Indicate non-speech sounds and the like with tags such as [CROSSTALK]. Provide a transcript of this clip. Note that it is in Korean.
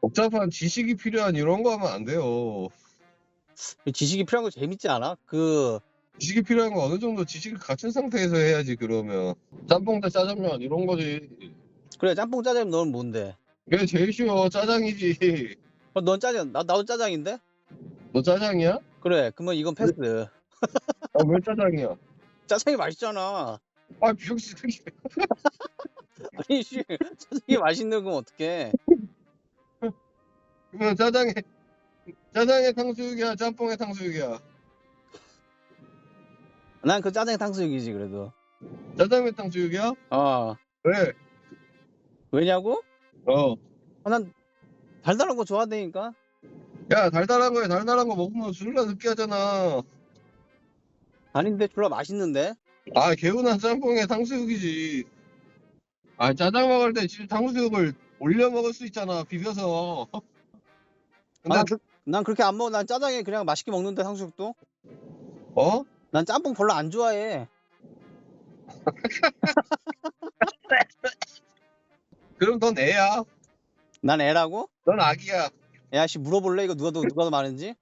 복잡한 지식이 필요한 이런 거 하면 안 돼요. 지식이 필요한 거 재밌지 않아? 그 지식이 필요한 거 어느 정도 지식을 갖춘 상태에서 해야지 그러면 짬뽕 대 짜장면 이런 거지. 그래 짬뽕 짜장면 너는 뭔데? 그게 제일 쉬워 짜장이지. 어, 넌 짜장 나 나도 짜장인데? 너 짜장이야? 그래 그러면 이건 패스. 아, 왜 짜장이야? 짜장이 맛있잖아. 아 병신 새끼. [LAUGHS] 아니 씨 짜장이 맛있는 건 어떡해? 그러면 짜장에 짜장에 탕수육이야 짬뽕에 탕수육이야. 난 그 짜장이 탕수육이지 그래도. 짜장면 탕수육이야? 어 왜? 왜냐고? 어. 아, 난 달달한 거 좋아한다니까. 야 달달한 거에 달달한 거 먹으면 졸라 느끼하잖아. 아닌데 졸라 맛있는데? 아 개운한 짬뽕에 탕수육이지. 아 짜장 먹을 때 지금 탕수육을 올려 먹을 수 있잖아 비벼서. 근데 아, 그, 난 그렇게 안 먹어. 난 짜장에 그냥 맛있게 먹는데 탕수육도. 어? 난 짬뽕 별로 안 좋아해. [LAUGHS] 그럼 넌 애야. 난 애라고? 넌 아기야. 야, 씨, 물어볼래? 이거 누가 더, 누가 더 많은지?